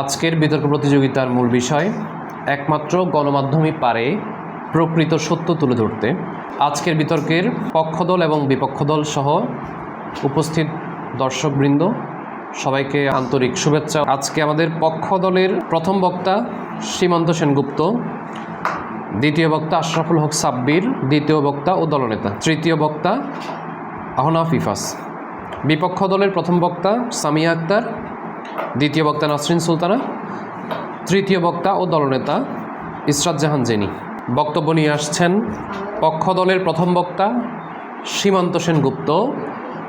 আজকের বিতর্ক প্রতিযোগিতার মূল বিষয়, একমাত্র গণমাধ্যমই পারে প্রকৃত সত্য তুলে ধরতে। আজকের বিতর্কের পক্ষদল এবং বিপক্ষদল সহ উপস্থিত দর্শকবৃন্দ, সবাইকে আন্তরিক শুভেচ্ছা। আজকে আমাদের পক্ষ দলের প্রথম বক্তা সীমান্ত সেনগুপ্ত, দ্বিতীয় বক্তা আশরাফুল হক সাব্বির, দ্বিতীয় বক্তা ও দলনেতা, তৃতীয় বক্তা আহনাফ ইফাস। বিপক্ষ দলের প্রথম বক্তা সামিয়া আক্তার দ্বিতীয় বক্তা নাসরিন সুলতানা, তৃতীয় বক্তা ও দলনেতা ইসরাত জাহান জেনি। বক্তব্য নিয়ে আসছেন পক্ষ দলের প্রথম বক্তা সীমান্ত সেনগুপ্ত।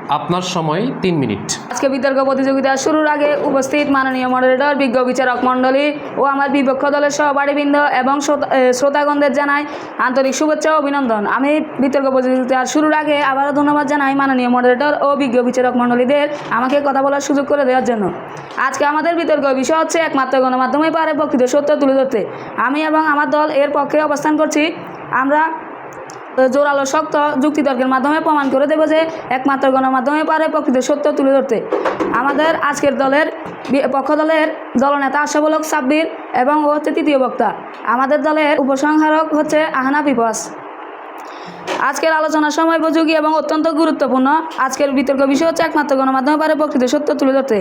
আপনার সময় তিন মিনিট। আজকে বিতর্ক প্রতিযোগিতা শুরুর আগে উপস্থিত মাননীয় মডারেটর বিজ্ঞ বিচারক মণ্ডলী ও আমার বিপক্ষ দলের সহপাঠীবৃন্দ এবং শ্রোতা- শ্রোতাগণদের জানাই আন্তরিক শুভেচ্ছা ও অভিনন্দন। আমি বিতর্ক প্রতিযোগিতা শুরুর আগে আবারও ধন্যবাদ জানাই মাননীয় মডারেটর ও বিজ্ঞ বিচারক মণ্ডলীদের আমাকে কথা বলার সুযোগ করে দেওয়ার জন্য। আজকে আমাদের বিতর্ক বিষয় হচ্ছে একমাত্র গণমাধ্যমে পারে প্রকৃত সত্য তুলে ধরতে। আমি এবং আমার দল এর পক্ষে অবস্থান করছি। আমরা জোরালো শক্ত যুক্তিতর্কের মাধ্যমে প্রমাণ করে দেবে যে একমাত্র গণমাধ্যমে পারে প্রকৃত সত্য তুলে ধরতে। আমাদের আজকের দলের পক্ষ দলের দলনেতা আশাবলক সাব্বির এবং ও হচ্ছে তৃতীয় বক্তা। আমাদের দলের উপসংহারক হচ্ছে আহনা পিপাস আজকের আলোচনার সময় উপযোগী এবং অত্যন্ত গুরুত্বপূর্ণ। আজকের বিতর্ক বিষয় হচ্ছে একমাত্র গণমাধ্যমে পারে প্রকৃত সত্য তুলে ধরতে।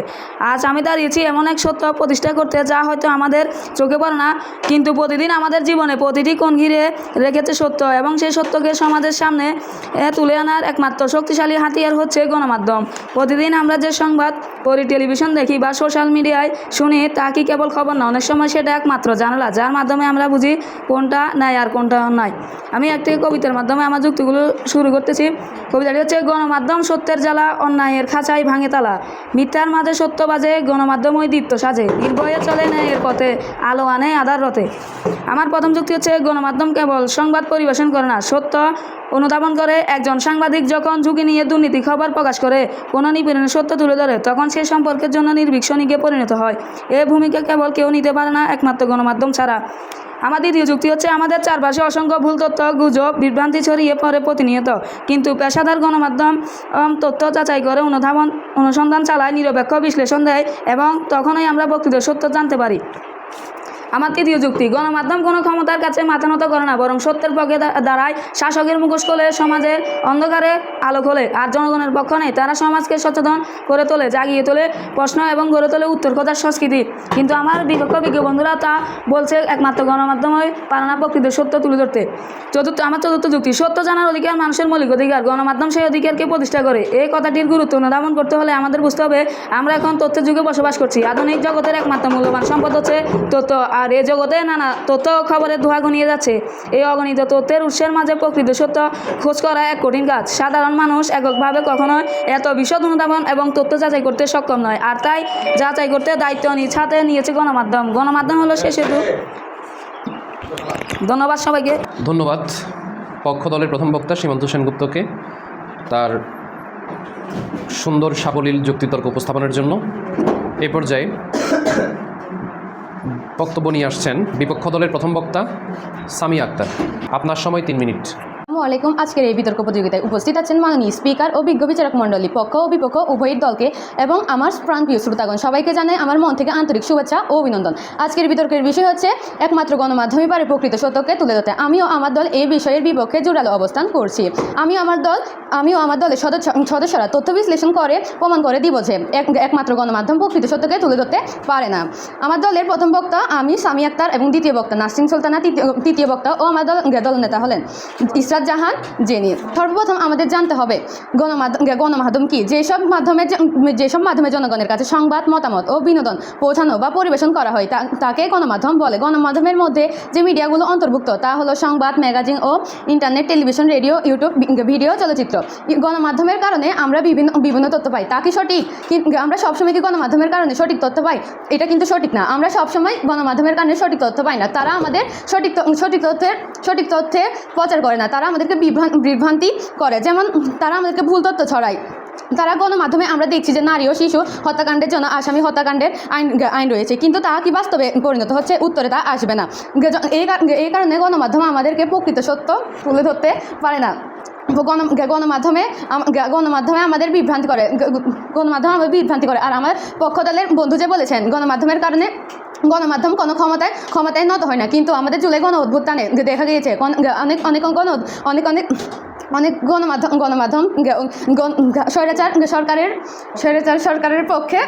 আজ আমি দাঁড়িয়েছি এমন এক সত্য প্রতিষ্ঠা করতে যা হয়তো আমাদের চোখে পড়ে না, কিন্তু প্রতিদিন আমাদের জীবনে প্রতিটি কোণ ঘিরে রেখেছে সত্য এবং সেই সত্যকে সমাজের সামনে তুলে আনার একমাত্র শক্তিশালী হাতিয়ার হচ্ছে গণমাধ্যম। প্রতিদিন আমরা যে সংবাদ পড়ি, টেলিভিশন দেখি বা সোশ্যাল মিডিয়ায় শুনি, তা কি কেবল খবর না? অনেক সময় সেটা একমাত্র জানালা, যার মাধ্যমে আমরা বুঝি কোনটা ন্যায় আর কোনটা অন্যায় আমি একটি কবিতার মাধ্যমে আমার যুক্তিগুলো শুরু করতেছি। কবিতাটি হচ্ছে, গণমাধ্যম সত্যের জ্বালা, অন্যায়ের খাঁচাই ভাঙে তালা। মিথ্যার মাঝে সত্য বাজে গণমাধ্যম ওই দীপ্ত সাজে। নির্ভয়ে চলে নেয় এর পথে, আলো আনে আধার রথে। আমার প্রথম যুক্তি হচ্ছে, গণমাধ্যম কেবল সংবাদ পরিবেশন করে না, সত্য অনুধাবন করে, একজন সাংবাদিক যখন ঝুঁকি নিয়ে দুর্নীতি খবর প্রকাশ করে কোনো নিপীড়নের সত্য তুলে ধরে, তখন সে সম্পর্কের জন্য নির্ভীক্ষণিকে পরিণত হয়। এ ভূমিকা কেবল কেউ নিতে পারে না, একমাত্র গণমাধ্যম ছাড়া। আমার দ্বিতীয় যুক্তি হচ্ছে, আমাদের চারপাশে অসংখ্য ভুল তথ্য, গুজব, বিভ্রান্তি ছড়িয়ে পড়ে প্রতিনিয়ত। কিন্তু পেশাদার গণমাধ্যম তথ্য যাচাই করে, অনুধাবন, অনুসন্ধান চালায়, নিরপেক্ষ বিশ্লেষণ দেয় এবং তখনই আমরা প্রকৃত সত্য জানতে পারি। আমার তৃতীয় যুক্তি। গণমাধ্যম কোনো ক্ষমতার কাছে মাথা নত করে না, বরং সত্যের পক্ষে দাঁড়ায় শাসকের মুখোশ খোলে, সমাজের অন্ধকারে আলো খোলে, আর জনগণের পক্ষ নেই। তারা সমাজকে সচেতন করে তোলে, জাগিয়ে তোলে, প্রশ্ন এবং গড়ে তোলে উত্তর কথার সংস্কৃতি। কিন্তু আমার বিপক্ষ বিজ্ঞ বন্ধুরা তা বলছে একমাত্র গণমাধ্যমে পারে না প্রকৃত সত্য তুলে ধরতে। চতুর্থ, আমার চতুর্থ যুক্তি, সত্য জানার অধিকার মানুষের মৌলিক অধিকার। গণমাধ্যম সেই অধিকারকে প্রতিষ্ঠা করে। এই কথাটির গুরুত্ব অনুধাবন করতে হলে আমাদের বুঝতে হবে, আমরা এখন তথ্যের যুগে বসবাস করছি। আধুনিক জগতের একমাত্র মূল্যবান সম্পদ হচ্ছে তথ্য, আর এ জগতে নানা তথ্য খবরের ধোঁয়া ঘনিয়ে যাচ্ছে। এই অগণিত তথ্যের উৎসের মাঝে প্রকৃত সত্য খোঁজ করা এক কঠিন কাজ। সাধারণ মানুষ এককভাবে কখনো এত বিশদ অনুধাবন এবং তথ্য যাচাই করতে সক্ষম নয়। আর তাই যাচাই করতে দায়িত্ব নিজ হাতে নিয়েছে গণমাধ্যম। গণমাধ্যম হলো সে সেতু ধন্যবাদ সবাইকে। ধন্যবাদ। পক্ষ দলের প্রথম বক্তা সীমান্ত সেনগুপ্তকে তার সুন্দর সাবলীল যুক্তিতর্ক উপস্থাপনের জন্য। এ পর্যায়ে বক্তব্য নিয়ে আসছেন বিপক্ষ দলের প্রথম বক্তা সামি আক্তার। আপনার সময় তিন মিনিট। আসসালামু আলাইকুম। আজকের এই বিতর্ক প্রতিযোগিতায় উপস্থিত আছেন মাননীয় স্পিকার ও বিজ্ঞ বিচারক মণ্ডলী, পক্ষ ও বিপক্ষ, উভয়ের দলকে এবং আমার প্রাণপ্রিয় শ্রোতাগণ, সবাইকে জানাই আমার মন থেকে আন্তরিক শুভেচ্ছা ও অভিনন্দন। আজকের বিতর্কের বিষয় হচ্ছে, একমাত্র গণমাধ্যমে পারে প্রকৃত সত্যকে তুলে ধরতে। আমিও আমার দল এই বিষয়ের বিপক্ষে জোরালো অবস্থান করছি। আমি আমার দল, আমিও আমার দলের সদস্য, সদস্যরা তথ্য বিশ্লেষণ করে, প্রমাণ করে দিব যে একমাত্র গণমাধ্যম প্রকৃত সত্যকে তুলে ধরতে পারে না। আমার দলের প্রথম বক্তা আমি, সামি আক্তার এবং দ্বিতীয় বক্তা নাসরিন সুলতানা, তৃতীয় তৃতীয় বক্তা ও আমার দল দল নেতা হলেন। ইসরাত জাহান জেনি সর্বপ্রথম আমাদের জানতে হবে গণমাধ্যম গণমাধ্যম কি? যেসব মাধ্যমে যেসব মাধ্যমে জনগণের কাছে সংবাদ, মতামত ও বিনোদন পৌঁছানো বা পরিবেশন করা হয় তাকে গণমাধ্যম বলে। গণমাধ্যমের মধ্যে যে মিডিয়াগুলো অন্তর্ভুক্ত, তা হলো সংবাদ, ম্যাগাজিন ও internet, television, radio, YouTube video, চলচ্চিত্র। গণমাধ্যমের কারণে আমরা বিভিন্ন বিভিন্ন তথ্য পাই। তা কি সঠিক? আমরা সবসময় কি গণমাধ্যমের কারণে সঠিক তথ্য পাই? এটা কিন্তু সঠিক না। আমরা সবসময় গণমাধ্যমের কারণে সঠিক তথ্য পাই না। তারা আমাদের সঠিক সঠিক তথ্যের সঠিক তথ্যে প্রচার করে না। তারা আমাদেরকে বিভ্রান বিভ্রান্তি করে। যেমন তারা আমাদেরকে ভুল তথ্য ছড়ায়। তারা গণমাধ্যমে আমরা দেখছি যে নারী ও শিশু হত্যাকাণ্ডের জন্য আসামি হত্যাকাণ্ডের আইন আইন রয়েছে। কিন্তু তা কি বাস্তবে পরিণত হচ্ছে? উত্তরে তা আসবে না। এই কারণে গণমাধ্যম আমাদেরকে প্রকৃত সত্য তুলে ধরতে পারে না। গণ গণমাধ্যমে গণমাধ্যমে আমাদের বিভ্রান্তি করে। গণমাধ্যম আমাদের বিভ্রান্তি করে। আর আমার পক্ষ দলের বন্ধু যে বলেছেন, গণমাধ্যমের কারণে গণমাধ্যম কোনো ক্ষমতায় ক্ষমতায় নত হয় না কিন্তু আমাদের জুলাই গণ অভ্যুত্থানে দেখা গিয়েছে অনেক অনেক গণ অনেক অনেক অনেক গণমাধ্যম গণমাধ্যম গণ- স্বৈরাচার সরকারের স্বৈরাচার সরকারের পক্ষে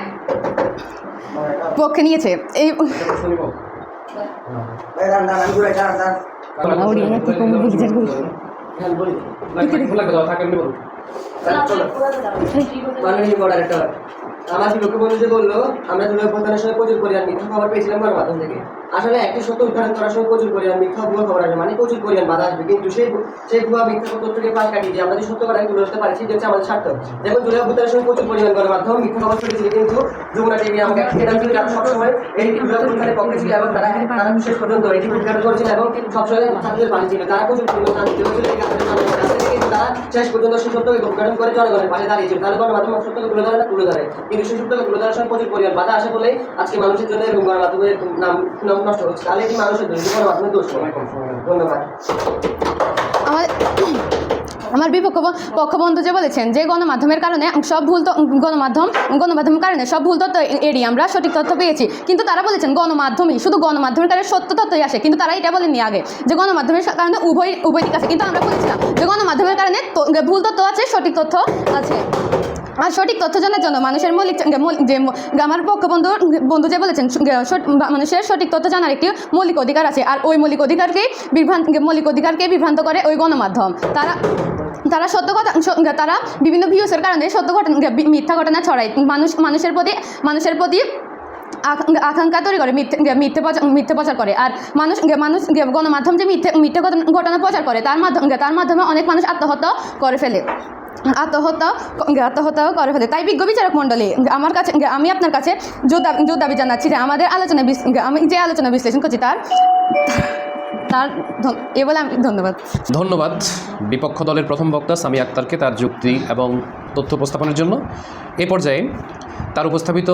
পক্ষে নিয়েছে এই আমার বিপক্ষ বন্ধু যে বলল, আমরা জুলাই প্রধানের সময় প্রচুর পরিমাণ মিথ্যা খবর পেয়েছিলাম গণমাধ্যম থেকে। আসলে একটি সত্য উদ্ঘাটন করার সময় প্রচুর পরিমাণ মিথ্যা ভুয়া খবর আসবে মানে প্রচুর পরিমাণ বাধা আসবে। কিন্তু সেই সেই ভুয়া মিথ্যা তথ্যকে পাশ কাটিয়ে আমরা যে সত্য কথা তুলে ধরতে পারি সেটা আমাদের স্বার্থ। যেমন জুলাই অভ্যুত্থানের সময় প্রচুর পরিমাণ গণমাধ্যম মিথ্যা খবর ছড়িয়েছিল, কিন্তু যমুনা টিভি আমাকে সেটা ছিল তারা সবসময় এই জুলাই অভ্যুত্থানের পক্ষে ছিল এবং তারা তারা শেষ পর্যন্ত এটি উদ্ঘাটন করেছিল এবং সবসময় ছাত্রদের পাশে ছিল, তারা প্রচুর পরিমাণ তারা শেষ পর্যন্ত সেই সত্যকে উদ্ঘাটন করে জনগণের পাশে দাঁড়িয়েছিল তাহলে গণমাধ্যম সত্যকে তুলে ধরে না, তুলে ধরে? আমার বিপক্ষ পক্ষবন্ধু যে বলেছেন যে গণমাধ্যমের কারণে সব ভুল তো গণমাধ্যম, গণমাধ্যমের কারণে সব ভুল তথ্য এড়িয়ে আমরা সঠিক তথ্য পেয়েছি। কিন্তু তারা বলেছেন গণমাধ্যমই, শুধু গণমাধ্যমের কারণে সত্য তথ্যই আসে। কিন্তু তারা এটা বলেননি আগে যে গণমাধ্যমের কারণে উভয় উভয় দিক আছে। কিন্তু আমরা বলেছিলাম যে গণমাধ্যমের কারণে ভুল তথ্য আছে, সঠিক তথ্য আছে। আর সঠিক তথ্য জানার জন্য মানুষের মৌলিক যে আমার পক্ষবন্ধু বন্ধু যে বলেছেন মানুষের সঠিক তথ্য জানার একটি মৌলিক অধিকার আছে। আর ওই মৌলিক অধিকারকেই বিভ্রান্ত মৌলিক অধিকারকে বিভ্রান্ত করে ওই গণমাধ্যম। তারা তারা সত্য কথা তারা বিভিন্ন ভিউসের কারণে সত্য ঘটনা মিথ্যা ঘটনা ছড়ায়। মানুষ মানুষের প্রতি মানুষের প্রতি আকাঙ্ক্ষা- তৈরি করে, মিথ্যে মিথ্যে প্রচার মিথ্যে প্রচার করে। আর মানুষ মানুষ গণমাধ্যম যে মিথ্যে মিথ্যে ঘটনা প্রচার করে, তার মাধ্যমে তার মাধ্যমে অনেক মানুষ আত্মহত্যা করে ফেলে। আত্মহত্যা আত্মহত্যাও করে ফেলে। তাই বিজ্ঞ বিচারক মণ্ডলী, আমার কাছে, আমি আপনার কাছে জোর দাবি জোর দাবি জানাচ্ছি যে আমাদের আলোচনা আমি যে আলোচনা বিশ্লেষণ করছি তার তার এ বলে আমি ধন্যবাদ। ধন্যবাদ। বিপক্ষ দলের প্রথম বক্তা সামি আক্তারকে তার যুক্তি এবং তথ্য উপস্থাপনের জন্য। এ পর্যায়ে তার উপস্থাপিত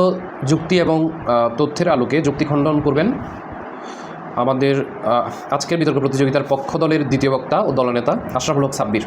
যুক্তি এবং তথ্যের আলোকে যুক্তি খণ্ডন করবেন আমাদের আজকের বিতর্ক প্রতিযোগিতার পক্ষ দলের দ্বিতীয় বক্তা ও দলনেতা আশরাফুল হক সাব্বির।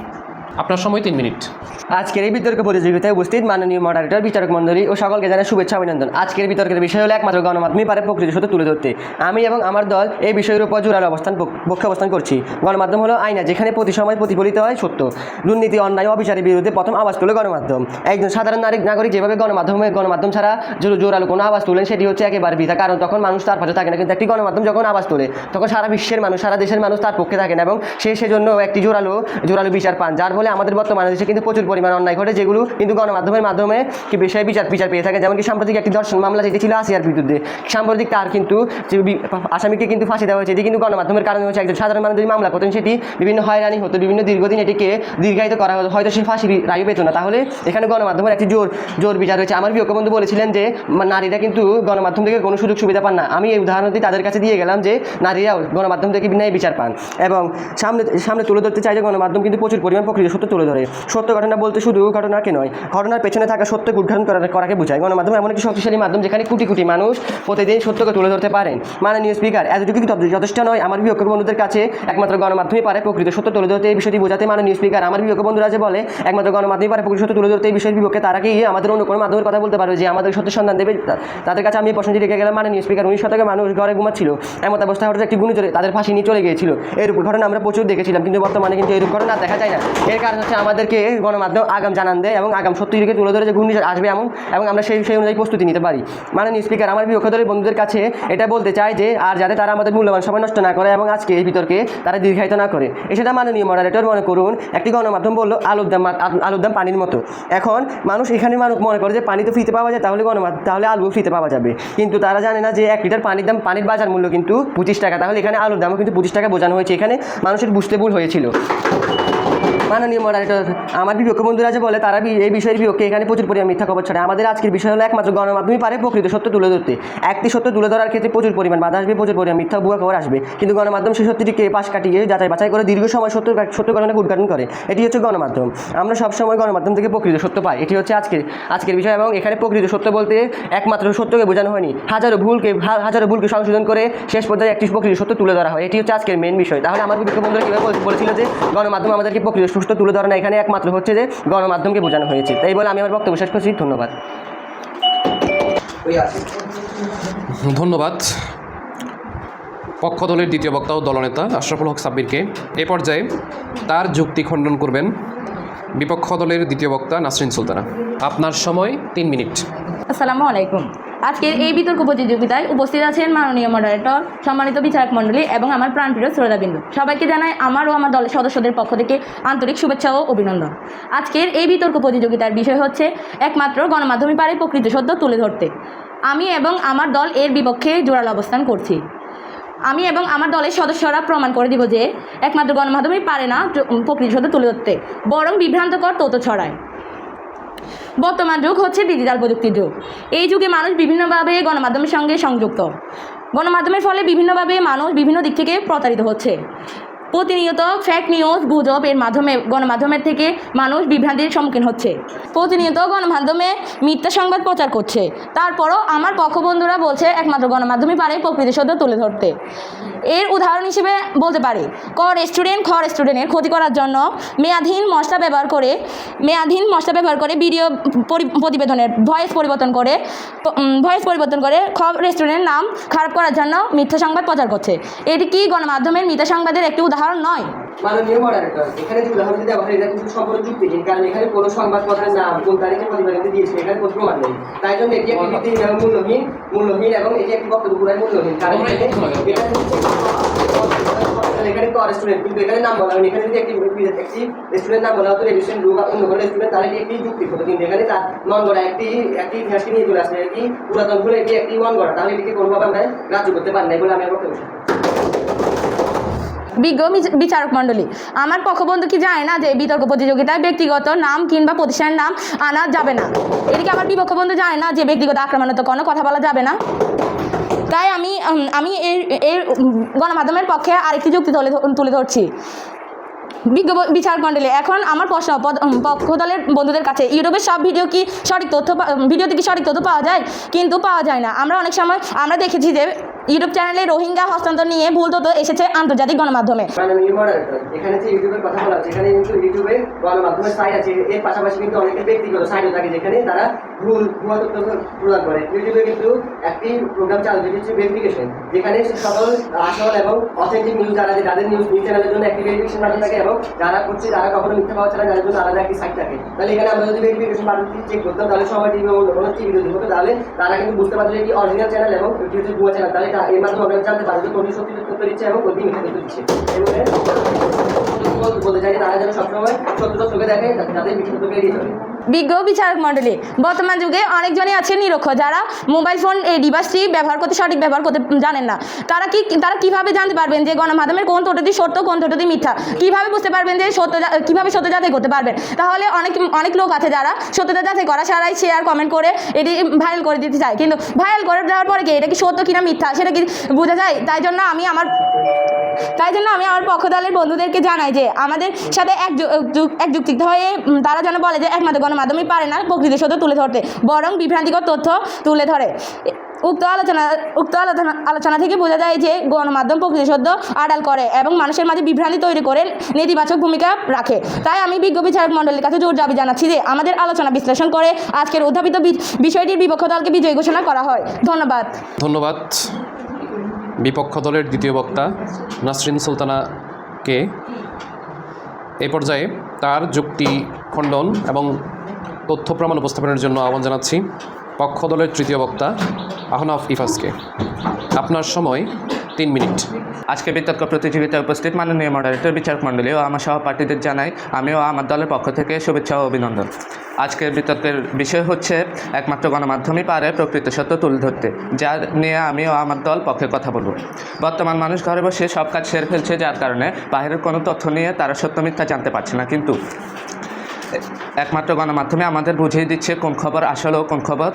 আপনার সময় তিন মিনিট। আজকের এই বিতর্ক প্রতিযোগিতায় উপস্থিত মাননীয় মডারেটর বিচারক মন্ডলী ও সকলকে জানাই শুভেচ্ছা, অভিনন্দন। আজকের বিতর্কের বিষয় হলো একমাত্র গণমাধ্যমই পারে প্রকৃতির সত্য তুলে ধরতে। আমি এবং আমার দল এই বিষয়ের উপর জোরালো অবস্থান পক- পক্ষে অবস্থান করছি। গণমাধ্যম হলো আইনা যেখানে প্রতি সময় প্রতিফলিত হয় সত্য। দুর্নীতি, অন্যায় অবিচারের বিরুদ্ধে প্রথম আওয়াজ তোলে গণমাধ্যম। একজন সাধারণ নারী নাগরিক যেভাবে গণমাধ্যমে গণমাধ্যম ছাড়া জোর- জোরালো কোনো আওয়াজ তোলেন, সেটি হচ্ছে একেবারে বৃথা। কারণ তখন মানুষ তার পাশে থাকে না, কিন্তু একটি গণমাধ্যম যখন আওয়াজ তোলে, তখন সারা বিশ্বের মানুষ, সারা দেশের মানুষ তার পক্ষে থাকে না এবং সে সেজন্য একটি জোরালো জোরালো বিচার পান, যার ফলে আমাদের বর্তমানে দেশে কিন্তু প্রচুর পরিমাণ অন্যায় ঘটে, যেগুলো কিন্তু গণমাধ্যমের মাধ্যমে কি বিষয়ে বিচার বিচার পেয়ে থাকে। যেমন কি সাম্প্রতিক একটি ধর্ষণ মামলা যেটি ছিল আসিয়ার বিরুদ্ধে, সাম্প্রতিক তার কিন্তু যে আসামিকে কিন্তু ফাঁসি দেওয়া হয়েছে, এটি কিন্তু গণমাধ্যমের কারণে হচ্ছে একজন সাধারণ মানুষ যদি মামলা করতেন, সেটি বিভিন্ন হয়রানি হতো, বিভিন্ন দীর্ঘদিন এটিকে দীর্ঘায়িত করা হতো, হয়তো সে ফাঁসি রায় পেত না। তাহলে এখানে গণমাধ্যমের একটি জোর জোর বিচার রয়েছে আমার বিয়োগ বন্ধু বলেছিলেন যে নারীরা কিন্তু গণমাধ্যম থেকে কোনো সুযোগ সুবিধা পান না। আমি এই উদাহরণটি তাদের কাছে দিয়ে গেলাম যে, নারীরাও গণমাধ্যম থেকে ন্যায় বিচার পান। এবং সামনে সামনে তুলে ধরতে চাই যে, গণমাধ্যম কিন্তু প্রচুর পরিমাণ প্রকৃত সত্য তুলে ধরে। সত্য ঘটনা বলতে শুধু ঘটনাকে নয়, ঘটনার পেছনে থাকা সত্যকে উদ্ঘাটন করা করাকে বোঝায়। গণমাধ্যম এমন একটি শক্তিশালী মাধ্যম যেখানে কোটি কোটি মানুষ প্রতিদিন সত্যকে তুলে ধরতে পারেন। মাননীয় স্পিকার এতটুকু যথেষ্ট নয়? আমার বিয়োগ বন্ধুদের কাছে একমাত্র গণমাধ্যমই পারে প্রকৃত সত্য তুলে ধরতে এই বিষয়টি বোঝাতে মাননীয় স্পিকার, আমার বিয়োগ বন্ধুরা যে বলে, একমাত্র গণমাধ্যমই পারে প্রকৃত সত্য তুলে ধরতে এই বিষয়ের বিপক্ষে তারা কি আমাদের অন্য কোনো মাধ্যমের কথা বলতে পারবে যে আমাদের সত্য সন্ধান দেবে? তাদের কাছে আমি প্রশ্নটি রেখে গেলাম। মাননীয় স্পিকার, উনিশ শতকে মানুষ ঘরে ঘুমাচ্ছিল। এমন অবস্থায় হঠাৎ একটি গুণিজরে তাদের ফাঁসি নিয়ে চলে গিয়েছিল। এরূপ ঘটনা আমরা প্রচুর দেখেছিলাম, কিন্তু বর্তমানে কিন্তু এরূপ ঘটনা দেখা যায় না। এর কারণ হচ্ছে আমাদেরকে গণমাধ্যম আগাম জানান দেয় এবং আগাম সত্যিকে তুলে ধরে যে ঘূর্ণিঝড় আসবে এমন এবং আমরা সেই সেই অনুযায়ী প্রস্তুতি নিতে পারি। মাননীয় স্পিকার আমার বিপক্ষ দলের বন্ধুদের কাছে এটা বলতে চাই যে, আর যাতে তারা আমাদের মূল্যবান সময় নষ্ট না করে এবং আজকে এই বিতর্কে তারা দীর্ঘায়িত না করে। এছাড়া মাননীয় মডারেটর মনে করুন, একটি গণমাধ্যম বলল আলুর দাম আলুর দাম পানির মতো। এখন মানুষ এখানে মানুষ মনে করে যে পানি তো ফ্রিতে পাওয়া যায়, তাহলে গণমাধ্যম তাহলে আলু ফ্রিতে পাওয়া যাবে। কিন্তু তারা জানে না যে এক লিটার পানির দাম, পানির বাজার মূল্য কিন্তু পঁচিশ টাকা। তাহলে এখানে আলুর দামও কিন্তু পঁচিশ টাকা বোঝানো হয়েছে। এখানে মানুষের বুঝতে ভুল হয়েছিল। মাননীয় মডারেটর আমার বিপক্ষ বন্ধুরা যে বলে, তারা এই বিষয়ের বিপক্ষে এখানে প্রচুর পরিমাণ মিথ্যা খবর ছড়ায়। আমাদের আজকের বিষয় হলো একমাত্র গণমাধ্যমই পারে প্রকৃত সত্য তুলে ধরতে। একটি সত্য তুলে ধরার ক্ষেত্রে প্রচুর পরিমাণ বাধা আসবে, প্রচুর পরিমাণ মিথ্যা ভুয়া খবর আসবে। কিন্তু গণমাধ্যম সেই সত্যটিকে পাশ কাটিয়ে যাচাই বাছাই করে দীর্ঘ সময় সত্য সত্য ঘটনাকে উদ্ঘাটন করে। এটি হচ্ছে গণমাধ্যম। আমরা সবসময় গণমাধ্যম থেকে প্রকৃত সত্য পাই। এটি হচ্ছে আজকের আজকের বিষয় এবং এখানে প্রকৃত সত্য বলতে একমাত্র সত্যকে বোঝানো হয়নি। হাজারো ভুলকে হাজারো ভুলকে সংশোধন করে শেষ পর্যায়ে একটি প্রকৃত সত্য তুলে ধরা হয়। এটি হচ্ছে আজকের মেন বিষয়। তাহলে আমার বিপক্ষ বন্ধুরা কীভাবে বল- বলেছিল যে গণমাধ্যম আমাদেরকে প্রকৃত সুস্থ তুলে ধরে না এখানে একমাত্র হচ্ছে যে গণমাধ্যমকে বোঝানো হয়েছে। তাই বলে আমি আমার বক্তব্য শেষ করছি ধন্যবাদ। ধন্যবাদ। পক্ষ দলের দ্বিতীয় বক্তা ও দলনেতা আশরাফুল হক সাব্বিরকে। এ পর্যায়ে তার যুক্তি খণ্ডন করবেন বিপক্ষ দলের দ্বিতীয় বক্তা নাসরিন সুলতানা। আপনার সময় তিন মিনিট। আসসালামু আলাইকুম। আজকের এই বিতর্ক প্রতিযোগিতায় উপস্থিত আছেন মাননীয় মডারেটর সম্মানিত বিচারক মণ্ডলী এবং আমার প্রাণপ্রিয় শ্রোতাবিন্দু। সবাইকে জানাই আমার ও আমার দলের সদস্যদের পক্ষ থেকে আন্তরিক শুভেচ্ছা ও অভিনন্দন। আজকের এই বিতর্ক প্রতিযোগিতার বিষয় হচ্ছে একমাত্র গণমাধ্যমে পারে প্রকৃত সত্য তুলে ধরতে। আমি এবং আমার দল এর বিপক্ষে জোরালো অবস্থান করছি। আমি এবং আমার দলের সদস্যরা প্রমাণ করে দিব যে একমাত্র গণমাধ্যমেই পারে না প্রকৃত সত্য তুলে ধরতে, বরং বিভ্রান্তকর তথ্য ছড়ায়। বর্তমান যুগ হচ্ছে ডিজিটাল প্রযুক্তির যুগ। এই যুগে মানুষ বিভিন্নভাবে গণমাধ্যমের সঙ্গে সংযুক্ত। গণমাধ্যমের ফলে বিভিন্নভাবে মানুষ বিভিন্ন দিক থেকে প্রতারিত হচ্ছে। প্রতিনিয়ত ফেক নিউজ গুজব এর মাধ্যমে, গণমাধ্যমের থেকে মানুষ বিভ্রান্তির সম্মুখীন হচ্ছে। প্রতিনিয়ত গণমাধ্যমে মিথ্যা সংবাদ প্রচার করছে। তারপরও আমার পক্ষবন্ধুরা বলছে একমাত্র গণমাধ্যমে পারে প্রকৃতি সত্য তুলে ধরতে। এর উদাহরণ হিসেবে বলতে পারি, ক রেস্টুরেন্ট খ রেস্টুরেন্টের ক্ষতি করার জন্য মেয়াধীন মশলা ব্যবহার করে মেয়াধীন মশলা ব্যবহার করে ভিডিও প্রতিবেদনের ভয়েস পরিবর্তন করে ভয়েস পরিবর্তন করে খ রেস্টুরেন্টের নাম খারাপ করার জন্য মিথ্যা সংবাদ প্রচার করছে। এটি কি গণমাধ্যমের মিথ্যা সংবাদের একটি উদাহরণ? নয়। মাননীয় মডারেটর এখানে যে উদাহরণ দেওয়া হয় এটা কিন্তু সম্পূর্ণ যুক্তিহীন কারণ এখানে কোনো সংবাদপত্রের নাম কোন তারিখে প্রতিবেদনটি দিয়েছে এখানে কোনো প্রমাণ নেই। তাই জন্য এটি একটি ভিত্তিহীন এবং মূল্যহীন মূল্যহীন এবং এটি একটি বক্তব্য পুরাই মূল্যহীন কারণ এখানে তো রেস্টুরেন্ট কিন্তু এখানে নাম বলা হয়নি এখানে যদি একটি একটি রেস্টুরেন্ট নাম বলা হতো রুম বা অন্য কোনো রেস্টুরেন্ট তাহলে এটি একটি যুক্তি হতো। কিন্তু এখানে তার মন গড়া একটি একটি ইতিহাসকে নিয়ে চলে আসছে এটি পুরাতন ভুলে এটি একটি মন গড়া তাহলে এটিকে কোনোভাবে আমরা গ্রাহ্য করতে পারি না বলে আমি আমার বক্তব্য। বিজ্ঞ বিচ- বিচারক মণ্ডলী। আমার পক্ষবন্ধু কি জানে না যে বিতর্ক প্রতিযোগিতায় ব্যক্তিগত নাম কিংবা প্রতিষ্ঠানের নাম আনা যাবে না? এদিকে আমার বিপক্ষ বন্ধু জানে না যে ব্যক্তিগত আক্রমণাত্মক কোনো কথা বলা যাবে না। তাই আমি আমি এর এর গণমাধ্যমের পক্ষে আরেকটি যুক্তি তুলে তুলে ধরছি। বিজ্ঞ ব- বিচারক মণ্ডলী, এখন আমার প্রশ্ন পক্ষ দলের বন্ধুদের কাছে ইউটিউবের সব ভিডিও কি সঠিক তথ্য ভিডিওতে কি সঠিক তথ্য পাওয়া যায়? কিন্তু পাওয়া যায় না। আমরা অনেক সময়, আমরা দেখেছি যে ইউটিউব চ্যানেলে রোহিঙ্গা হস্তান্তর নিয়ে ভুল তথ্য এসেছে আন্তর্জাতিক গণমাধ্যমে। যে ইউটিউবের কথা বলা কিন্তু ইউটিউবে সাইট আছে। এর পাশাপাশি কিন্তু অনেকের ব্যক্তিগত থাকে যেখানে তারা ভুল প্রদান করে। ইউটিউবে কিন্তু একটি প্রোগ্রাম ভেরিফিকেশন যেখানে আসল এবং নিউজ যারা যাদের চ্যানেলের জন্য একটি থাকে এবং যারা করছে কখনো মিথ্যা যাদের একটি সাইট থাকে। তাহলে এখানে আমরা যদি ভেরিফিকেশন তাহলে সবাই টিভি তাহলে তারা কিন্তু বুঝতে এটি অরিজিনাল চ্যানেল এবং চ্যানেল তাহলে এটা- মাধ্যমে আমরা জানতে পারব যে তথ্য দিচ্ছে এবং কোনটি মিথ্যা দিচ্ছে এবং বলতে তারা যেন সবসময় সত্য চোখে দেখে যাদের মিথ্যা তথ্যকে এড়িয়ে চলে। বিজ্ঞ বিচারক মণ্ডলী। বর্তমান যুগে অনেকজনই আছে নিরক্ষ, যারা মোবাইল ফোন, এই ডিভাইসটি ব্যবহার করতে সঠিক ব্যবহার করতে জানেন না। তারা কি, তারা কীভাবে জানতে পারবেন যে গণমাধ্যমের কোন তথ্যটি সত্য, কোন তথ্যটি মিথ্যা? কীভাবে বুঝতে পারবেন যে সত্য কীভাবে সত্য যাচাই করতে পারবেন? তাহলে অনেক অনেক লোক আছে যারা সত্যতা যাচাই করা ছাড়াই শেয়ার কমেন্ট করে এটি ভাইরাল করে দিতে চায়। কিন্তু ভাইরাল করে দেওয়ার পরে কি, এটা কি সত্য কিনা মিথ্যা, সেটা কি বোঝা যায়? তাই জন্য আমি আমার, তাই জন্য আমি আমার পক্ষ দলের বন্ধুদেরকে জানাই যে আমাদের সাথে এক যু- যুগ- এক হয়ে তারা যেন বলে যে একমাত্র গণমাধ্যমই পারে না প্রকৃতির সত্য তুলে ধরতে, বরং বিভ্রান্তিকর তথ্য তুলে ধরে। উক্ত আলোচনা উক্ত আলোচনা আলোচনা থেকে বোঝা যায় যে গণমাধ্যম প্রকৃত সত্য আড়াল করে এবং মানুষের মাঝে বিভ্রান্তি তৈরি করে নেতিবাচক ভূমিকা রাখে। তাই আমি বিজ্ঞ বিচারক মণ্ডলীর কাছে জোর দাবি জানাচ্ছি যে আমাদের আলোচনা বিশ্লেষণ করে আজকের উত্থাপিত বি- বিষয়টির বিপক্ষ দলকে বিজয়ী ঘোষণা করা হয়। ধন্যবাদ। ধন্যবাদ। বিপক্ষ দলের দ্বিতীয় বক্তা নাসরিন সুলতানাকে এ পর্যায়ে তার যুক্তি খণ্ডন এবং তথ্য প্রমাণ উপস্থাপনের জন্য আহ্বান জানাচ্ছি পক্ষ দলের তৃতীয় বক্তা আহনাফ ইফাজকে। আপনার সময় তিন মিনিট। আজকে বিতর্ক প্রতিযোগিতায় উপস্থিত মাননীয় মডারেটর বিচারক মণ্ডলী ও আমার সহপাঠীদের জানাই আমিও আমার দলের পক্ষ থেকে শুভেচ্ছা ও অভিনন্দন। আজকের বিতর্কের বিষয় হচ্ছে একমাত্র গণমাধ্যমই পারে প্রকৃত সত্য তুলে ধরতে, যা নিয়ে আমিও আমার দল পক্ষে কথা বলব। বর্তমান মানুষ ঘরে বসে সব কাজ সেরে ফেলছে যার কারণে বাইরের কোনো তথ্য নিয়ে তারা সত্য মিথ্যা জানতে পারছে না, কিন্তু একমাত্র গণমাধ্যমে আমাদের বুঝিয়ে দিচ্ছে কোন খবর আসল ও কোন খবর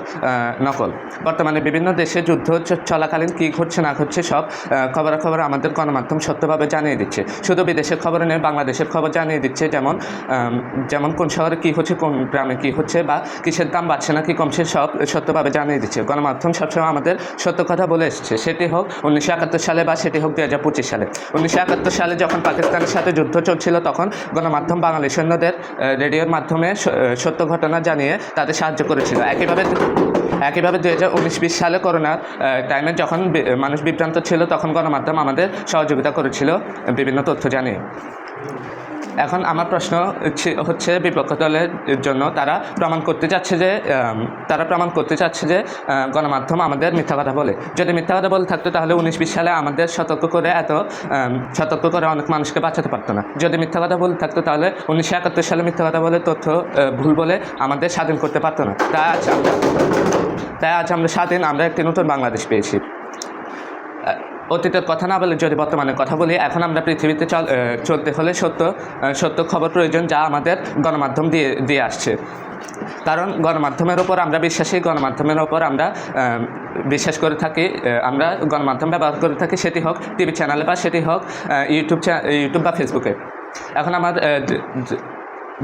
নকল। বর্তমানে বিভিন্ন দেশে যুদ্ধ চলাকালীন কী ঘটছে না ঘটছে সব খবরাখবর আমাদের গণমাধ্যম সত্যভাবে জানিয়ে দিচ্ছে। শুধু বিদেশের খবর নেই বাংলাদেশের খবর জানিয়ে দিচ্ছে যেমন যেমন কোন শহরে কী হচ্ছে, কোন গ্রামে কী হচ্ছে বা কিসের দাম বাড়ছে না, কি কমছে সব সত্যভাবে জানিয়ে দিচ্ছে। গণমাধ্যম সবসময় আমাদের সত্য কথা বলে এসছে। সেটি হোক উনিশশো একাত্তর সালে বা সেটি হোক দু হাজার পঁচিশ সালে। উনিশশো একাত্তর সালে যখন পাকিস্তানের সাথে যুদ্ধ চলছিল তখন গণমাধ্যম বাঙালি সৈন্যদের রেডিও ভিডিওর মাধ্যমে সত্য ঘটনা জানিয়ে তাদের সাহায্য করেছিল। একইভাবে একইভাবে দু হাজার উনিশ, বিশ সালে করোনার টাইমে যখন মানুষ বিভ্রান্ত ছিল, তখন গণমাধ্যম আমাদের সহযোগিতা করেছিল বিভিন্ন তথ্য জানিয়ে। এখন আমার প্রশ্ন হচ্ছে- বিপক্ষ দলের জন্য তারা প্রমাণ করতে চাচ্ছে যে তারা প্রমাণ করতে চাচ্ছে যে গণমাধ্যম আমাদের মিথ্যা কথা বলে। যদি মিথ্যা কথা বলে থাকতো তাহলে উনিশ বিশ সালে আমাদের সতর্ক করে এত সতর্ক করে অনেক মানুষকে বাঁচাতে পারতো না। যদি মিথ্যা কথা বলে থাকতো তাহলে উনিশশো একাত্তর সালে মিথ্যা কথা বলে তথ্য ভুল বলে আমাদের স্বাধীন করতে পারতো না। তাই আজ তাই আজ আমরা স্বাধীন, আমরা একটি নতুন বাংলাদেশ পেয়েছি। অতীতের কথা না বলে যদি বর্তমানে কথা বলি, এখন আমরা পৃথিবীতে চল চলতে হলে সত্য সত্য খবর প্রয়োজন যা আমাদের গণমাধ্যম দিয়ে দিয়ে আসছে। কারণ গণমাধ্যমের ওপর আমরা বিশ্বাসী, গণমাধ্যমের ওপর আমরা বিশ্বাস করে থাকি আমরা গণমাধ্যম ব্যবহার করে থাকি, সেটি হোক টিভি চ্যানেলে বা সেটি হোক ইউটিউব ইউটিউব বা ফেসবুকে। এখন আমার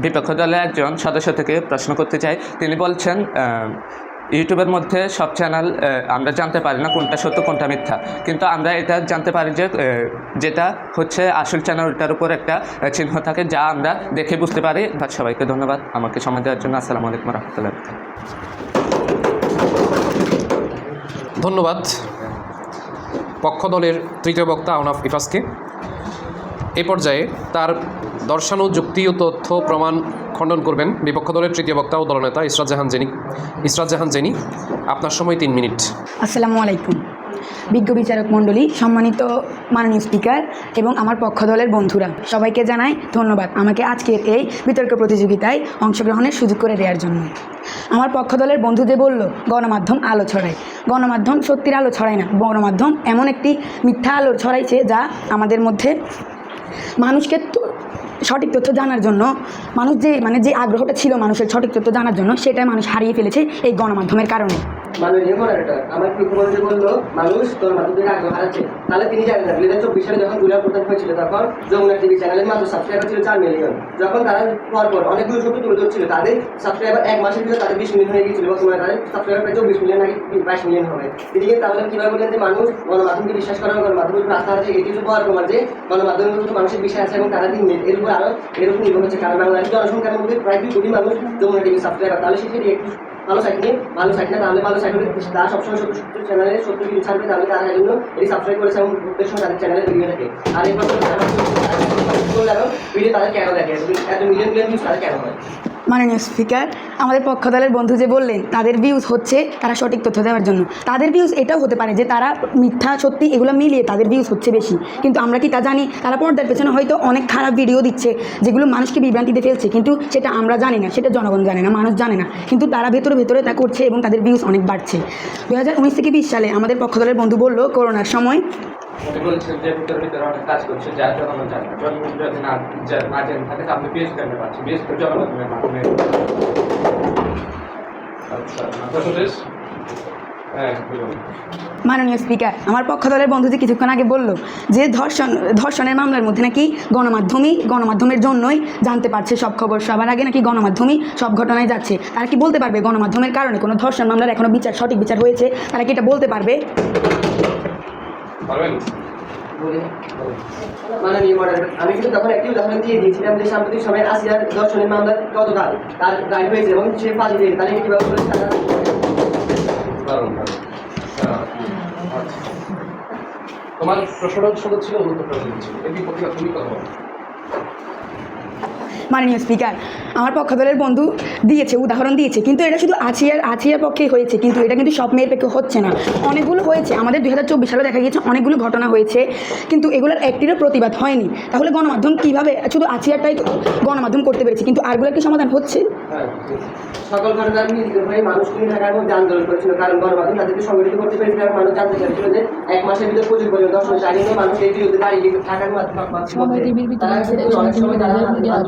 বিপক্ষ দলের একজন সদস্য থেকে প্রশ্ন করতে চাই। তিনি বলছেন ইউটিউবের মধ্যে সব চ্যানেল আমরা জানতে পারি না কোনটা সত্য, কোনটা মিথ্যা। কিন্তু আমরা এটা জানতে পারি যে যেটা হচ্ছে আসল চ্যানেল ওটার উপর একটা চিহ্ন থাকে যা আমরা দেখে বুঝতে পারি। বা সবাইকে, ধন্যবাদ। আমাকে সময় দেওয়ার জন্য আসসালামু আলাইকুম রহমতুল্লাহ ধন্যবাদ। পক্ষ দলের তৃতীয় বক্তা আউনাফ ইফাসকে। এ পর্যায়ে তার দর্শানো যুক্তি ও তথ্য, প্রমাণ খণ্ডন করবেন বিপক্ষ দলের তৃতীয় বক্তা ও দলনেতা ইসরাত জাহান জেনি। ইসরাত জাহান জেনি, আপনার সময় তিন মিনিট। আসসালামু আলাইকুম। বিজ্ঞ বিচারক মণ্ডলী, সম্মানিত মাননীয় স্পিকার এবং আমার পক্ষ দলের বন্ধুরা, সবাইকে জানাই ধন্যবাদ আমাকে আজকের এই বিতর্ক প্রতিযোগিতায় অংশগ্রহণের সুযোগ করে দেওয়ার জন্য। আমার পক্ষ দলের বন্ধু যে বলল, গণমাধ্যম আলো ছড়ায়। গণমাধ্যম সত্যির আলো ছড়ায় না, গণমাধ্যম এমন একটি মিথ্যা আলো ছড়াইছে যা আমাদের মধ্যে মানুষকে সঠিক তথ্য জানার জন্য, মানুষ যে মানে যে আগ্রহটা ছিল মানুষের সঠিক তথ্য জানার জন্য সেটাই মানুষ হারিয়ে ফেলেছে এই গণমাধ্যমের কারণে। মাননীয় মডারেটর আমার মুখ্যমন্ত্রী বলল, মানুষ তোর মাধ্যমে আগ্রহ হারাচ্ছে। তাহলে তিনি জানেন না। দুই হাজার চব্বিশ সালে যখন দুর্গা প্রধান হয়েছিল, তখন যমুনা টিভি চ্যানেলের মাত্র সাবস্ক্রাইবার ছিল চার মিলিয়ন যখন তারা পরপর অনেকগুলো সত্য তুলে ধরছিল, তাদের সাবস্ক্রাইবার এক মাসের ভিতরে তাদের বিশ মিলিয়ন হয়ে গিয়েছিল বর্তমানে তাদের সাবস্ক্রাইবার প্রায় চব্বিশ মিলিয়ন নাকি বাইশ মিলিয়ন হবে। কিন্তু তাহলে কীভাবে বললেন যে মানুষ গণমাধ্যমকে বিশ্বাস করে গণমাধ্যমের উপর আস্থা আছে, এটি হচ্ছে বড় প্রমাণ যে গণমাধ্যমের প্রতি মানুষের বিশ্বাস আছে এবং তারা দিন এর উপর আরও এর উপর নির্ভর হচ্ছে কারণ বাংলাদেশের জনসংখ্যার মধ্যে প্রায় দুই কোটি মানুষ যমুনা টিভি সাবস্ক্রাইবার তাহলে সেক্ষেত্রে একটু ভালো সাইট ভালো সাইট না, তাহলে ভালো সাইট হলে তারা সবসময় সত্য সত্য চ্যানেলে সত্য কিছু ছাড়বে, তাহলে তারা জন্য এটি সাবস্ক্রাইব করেছে এবং প্রত্যেক সময় তাদের চ্যানেলে ভিডিও দেখে। আর এই প্রশ্ন ভিডিও তাদের কেন দেখে? এত মিলিয়ন মিলিয়ন ভিউজ তাদের কেন হয়? মাননীয় স্পিকার আমাদের পক্ষ দলের বন্ধু যে বললেন, তাদের ভিউজ হচ্ছে তারা সঠিক তথ্য দেওয়ার জন্য। তাদের ভিউজ এটাও হতে পারে যে তারা মিথ্যা, সত্যি এগুলো মিলিয়ে তাদের ভিউজ হচ্ছে বেশি। কিন্তু আমরা কি তা জানি? তারা পর্দার পেছনে হয়তো অনেক খারাপ ভিডিও দিচ্ছে, যেগুলো মানুষকে বিভ্রান্তিতে ফেলছে, কিন্তু সেটা আমরা জানি না, সেটা জনগণ জানে না, মানুষ জানে না। কিন্তু তারা ভেতরে ভেতরে তা করছে এবং তাদের ভিউজ অনেক বাড়ছে। দু হাজার উনিশ থেকে বিশ সালে আমাদের পক্ষ দলের বন্ধু বলল, করোনার সময় কাজ করছে জনগণ জানে জনগণ যদি না না জেনে থাকে, তাহলে বিএস কেন পাচ্ছি। বিএস তো জনগণের মাধ্যমে। আচ্ছা হ্যাঁ মাননীয় স্পিকার, আমার পক্ষ দলের বন্ধু যে কিছুক্ষণ আগে বলল যে ধর্ষণ ধর্ষণের মামলার মধ্যে নাকি গণমাধ্যমই গণমাধ্যমের জন্যই জানতে পারছে সব খবর। সবার আগে নাকি গণমাধ্যমই সব ঘটনায় যাচ্ছে। তারা কি বলতে পারবে গণমাধ্যমের কারণে কোনো ধর্ষণ মামলার এখনও বিচার সঠিক বিচার হয়েছে? তারা কি এটা বলতে পারবে? পারবেন? মাননীয় মডারেটর আমি কিন্তু তখন একটি উদাহরণ দিয়ে দিয়েছিলাম যে সাম্প্রতিক সময়ে আসিয়ার দর্শনের মামলা কত কাল তার রায় হয়েছে এবং সে ফাঁসি পেয়েছে তাহলে কীভাবে আচ্ছা। তোমার প্রশ্নটা শুধু ছিল উত্তরটা ছিল এটি প্রতিভা তুমি কথা বলো মাননীয় স্পিকার আমার পক্ষ দলের বন্ধু দিয়েছে উদাহরণ দিয়েছে। কিন্তু এটা শুধু আছিয়ার আছিয়ার পক্ষেই হয়েছে কিন্তু এটা কিন্তু সব মেয়ের পক্ষে হচ্ছে না। অনেকগুলো হয়েছে। আমাদের দুই হাজার চব্বিশ সালে দেখা গিয়েছে অনেকগুলো ঘটনা হয়েছে কিন্তু এগুলোর একটিরও প্রতিবাদ হয়নি। তাহলে গণমাধ্যম কীভাবে শুধু আছিয়ারটাই গণমাধ্যম করতে পেরেছে কিন্তু আরগুলোর কি সমাধান হচ্ছে? সকল ঘটনার মিলিত মানুষ কিন্তু ঢাকার মধ্যে আন্দোলন করেছিল কারণ গণমাধ্যম তাদেরকে সংগঠিত করতে পেরেছিল এবং মানুষ জানতে চাইছিল যে এক মাসের ভিতর প্রচুর পরিমাণ দর্শন চালিয়ে মানুষ এই বিরুদ্ধে দাঁড়িয়ে গিয়ে ঢাকার মধ্যে তারা কিন্তু অনেক সময় তারা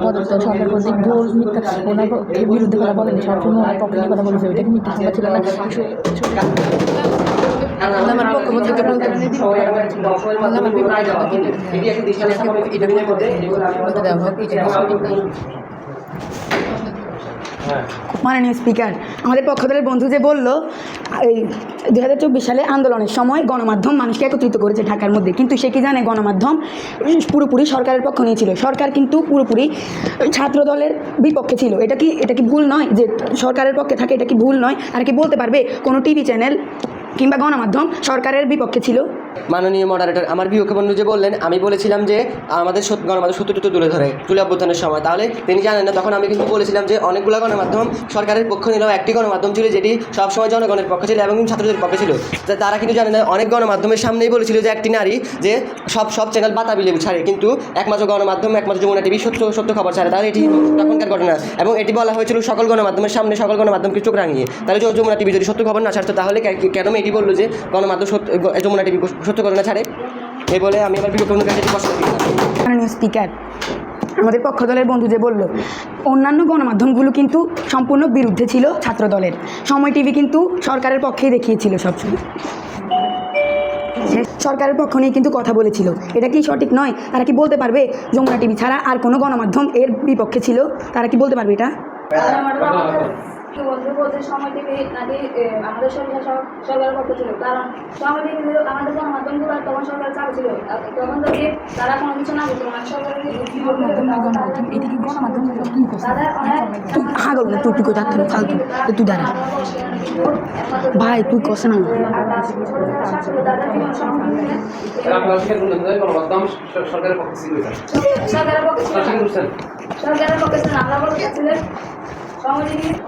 পদত্ব সরকার কর্তৃক ভুল মিথ্যা ওনার বিরুদ্ধে কথা বলেনি সবসময় ওনার পক্ষে কথা বলেছে ওইটা কি মিথ্যা কথা ছিল না আমার থেকে বলতে এটি দেওয়া হোক, এটা মাননীয় স্পিকার, আমাদের পক্ষ দলের বন্ধু যে বলল, এই দু হাজার চব্বিশ সালে আন্দোলনের সময় গণমাধ্যম মানুষকে একত্রিত করেছে ঢাকার মধ্যে। কিন্তু সে কি জানে, গণমাধ্যম পুরোপুরি সরকারের পক্ষ নিয়েছিল সরকার কিন্তু পুরোপুরি ছাত্র দলের বিপক্ষে ছিল। এটা কি এটা কি ভুল নয় যে সরকারের পক্ষে থাকে? এটা কি ভুল নয়? আর কি বলতে পারবে? কোনো টিভি চ্যানেল কিংবা গণমাধ্যম সরকারের বিপক্ষে ছিল। মাননীয় মডারেটর আমার বিপক্ষে বন্ধু যে বললেন, আমি বলেছিলাম যে আমাদের গণমাধ্যম সত্যটা তুলে ধরে, তুলে অভ্যুত্থানের সময়। তাহলে তিনি জানেন না, তখন আমি কিন্তু বলেছিলাম যে অনেকগুলো গণমাধ্যম সরকারের পক্ষ নিলেও একটি গণমাধ্যম ছিল যেটি সবসময় জনগণের পক্ষে ছিল এবং ছাত্রদের পক্ষে ছিল। তারা কিন্তু জানে না, অনেক গণমাধ্যমের সামনেই বলেছিল যে একটি নারী যে সব সব চ্যানেল বাতাবি লেবু ছাড়ে, কিন্তু একমাত্র গণমাধ্যম, একমাত্র যমুনা টিভি সত্য সত্য খবর ছাড়ে। তাহলে এটি তখনকার ঘটনা এবং এটি বলা হয়েছিল সকল গণমাধ্যমের সামনে সকল গণমাধ্যমকে চোখ রাঙিয়ে। তাহলে যমুনা টিভি যদি সত্য খবর না ছাড়তো, তাহলে কেন এটি বলল যে গণমাধ্যম সত্য যমুনা টিভি সত্য ঘটনা ছাড়ে। এই বলে আমি আমার বিপক্ষ কাছে স্পিকার, আমাদের পক্ষ দলের বন্ধু যে বলল, অন্যান্য গণমাধ্যমগুলো কিন্তু সম্পূর্ণ বিরুদ্ধে ছিল ছাত্র দলের সময় টিভি কিন্তু সরকারের পক্ষেই দেখিয়েছিল সবসময়। সরকারের পক্ষ নিয়ে কিন্তু কথা বলেছিল। এটা কি সঠিক নয়? তারা কি বলতে পারবে? যমুনা টিভি ছাড়া আর কোনো গণমাধ্যম এর বিপক্ষে ছিল? তারা কি বলতে পারবে এটা? কি বলতে বলতে সময় টিভি নাকি আমাদের সরকার সব- সরকারের পক্ষ ছিল। কারণ সময় টিভি আমাদের গণমাধ্যমগুলো তখন সরকারের চাপ ছিল। তখন যদি তারা কোনো কিছু না করতো মানে সরকারের তুই তুই ফালতু। তুই দাঁড়া। ভাই তুই কষে না। সরকারের পক্ষে ছিল সরকারের পক্ষে ছিল আমরা বলতে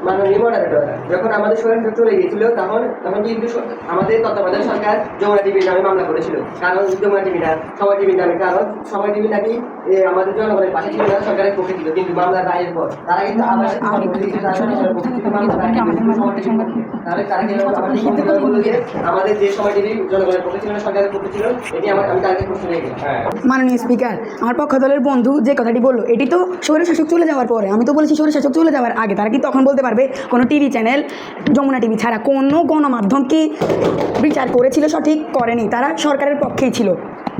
মাননীয় মডারেটর যখন আমাদের চলে গিয়েছিল তখন তখন কিন্তু আমাদের তত্ত্বাবধায়ক সরকার যমুনা টিভির নামে মামলা করেছিল। কারণ যমুনা টিভি না টিভির নামে কারণ টিভি নাকি আমাদের জনগণের পাশে ছিল না সরকারের পক্ষে ছিল কিন্তু মামলা রায়ের পর। তারা কিন্তু আবার। তাহলে তারা আমাদের যে টিভি জনগণের পক্ষে ছিল না সরকারের পক্ষে ছিল এটি আমার আমি তাদেরকে প্রশ্ন রেখে মাননীয় স্পিকার আমার পক্ষ দলের বন্ধু যে কথাটি বলল এটি তো সৌর শাসক চলে যাওয়ার পরে আমি তো বলেছি সৌর শাসক চলে যাওয়ার আগে তারা কি তখন বলতে পারবে, কোনো টিভি চ্যানেল যমুনা টিভি ছাড়া কোনো গণমাধ্যম কি বিচার করেছিল সঠিক? করেনি। তারা সরকারের পক্ষেই ছিল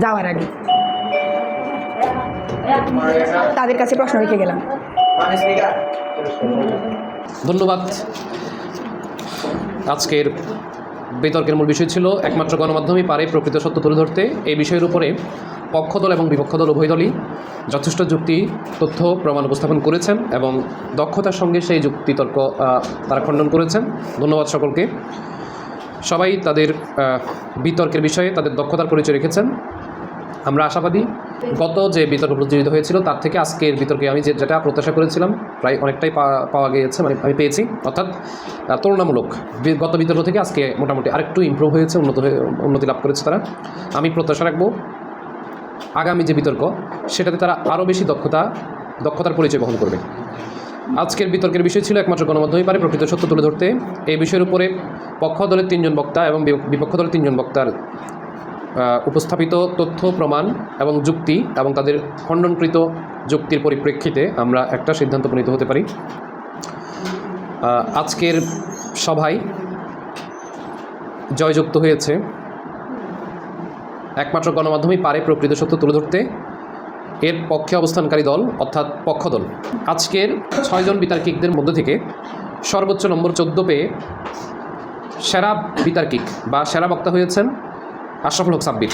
যাওয়ার আগে। তাদের কাছে প্রশ্ন রেখে গেলাম। ধন্যবাদ। আজকের বিতর্কের মূল বিষয় ছিল, একমাত্র গণমাধ্যমই পারে প্রকৃত সত্য তুলে ধরতে। এই বিষয়ের উপরে পক্ষদল এবং বিপক্ষ দল উভয় দলই যথেষ্ট যুক্তি, তথ্য প্রমাণ উপস্থাপন করেছেন এবং দক্ষতার সঙ্গে সেই যুক্তি তর্ক তারা খণ্ডন করেছেন। ধন্যবাদ সকলকে। সবাই তাদের বিতর্কের বিষয়ে তাদের দক্ষতার পরিচয় রেখেছেন। আমরা আশাবাদী, গত যে বিতর্ক প্রতিযোগিতা হয়েছিল, তার থেকে আজকের বিতর্কে আমি যেটা প্রত্যাশা করেছিলাম, প্রায় অনেকটাই পাওয়া গিয়েছে মানে আমি পেয়েছি। অর্থাৎ তুলনামূলক গত বিতর্ক থেকে আজকে মোটামুটি আরেকটু ইমপ্রুভ হয়েছে, উন্নত হয়ে, উন্নতি লাভ করেছে তারা। আমি প্রত্যাশা রাখব। আগামী যে বিতর্ক, সেটাতে তারা আরও বেশি দক্ষতা, দক্ষতার পরিচয় বহন করবে। আজকের বিতর্কের বিষয় ছিল একমাত্র গণমাধ্যমই পারে প্রকৃত সত্য তুলে ধরতে। এই বিষয়ের উপরে পক্ষ দলের তিনজন বক্তা এবং বিপক্ষ দলের তিনজন বক্তার উপস্থাপিত তথ্য, প্রমাণ এবং যুক্তি এবং তাদের খণ্ডনকৃত যুক্তির পরিপ্রেক্ষিতে আমরা একটা সিদ্ধান্ত উপনীত হতে পারি। আজকের সভায় জয়যুক্ত হয়েছে একমাত্র গণমাধ্যমই পারে প্রকৃত সত্য তুলে ধরতে। এর পক্ষে অবস্থানকারী দল, অর্থাৎ পক্ষ দল আজকের ছয়জন বিতার্কিকদের মধ্যে থেকে সর্বোচ্চ নম্বর চোদ্দ পেয়ে সেরা বিতার্কিক বা সেরা বক্তা হয়েছেন আশরাফুল হক সাব্বির।